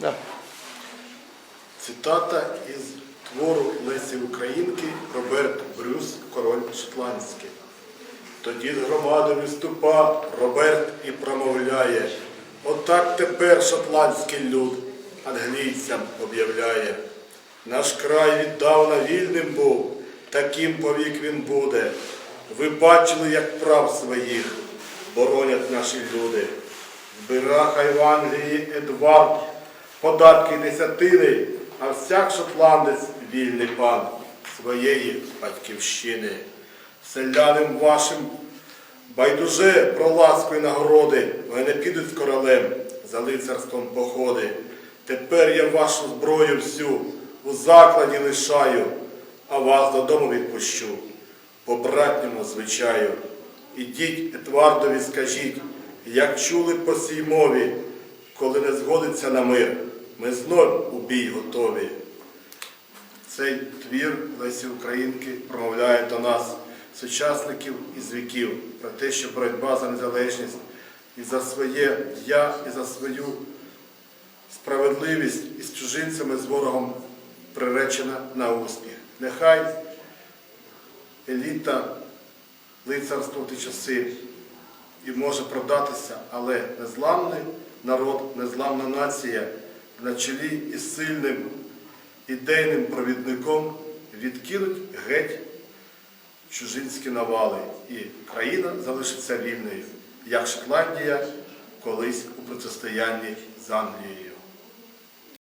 Да. Цитата із твору Лесі Українки Роберт Брюс Король Шотландський. Тоді з громади виступа Роберт і промовляє. Отак тепер шотландський люд англійцям об'являє. Наш край віддавна вільним був, таким повік він буде. Ви бачили, як прав своїх боронять наші люди. Збира хай в Англії Едвард податки десятини, а всяк шотландець вільний пан своєї батьківщини. Селянам вашим байдуже про ласку і нагороди, вони не підуть з королем за лицарством походи. Тепер я вашу зброю всю у закладі лишаю, а вас додому відпущу по братньому звичаю. Ідіть Едвардові скажіть, як чули по сій мові, коли не згодиться на мир, ми знов у бій готові. Цей твір Лесі Українки промовляє до нас, сучасників із віків, про те, що боротьба за незалежність і за своє я, і за свою справедливість із чужинцями з ворогом приречена на успіх. Нехай еліта лицарства в ті часи і може продатися, але незламний народ, незламна нація на чолі із сильним ідейним провідником відкинуть геть чужинські навали, і країна залишиться вільною, як Шотландія колись у протистоянні з Англією.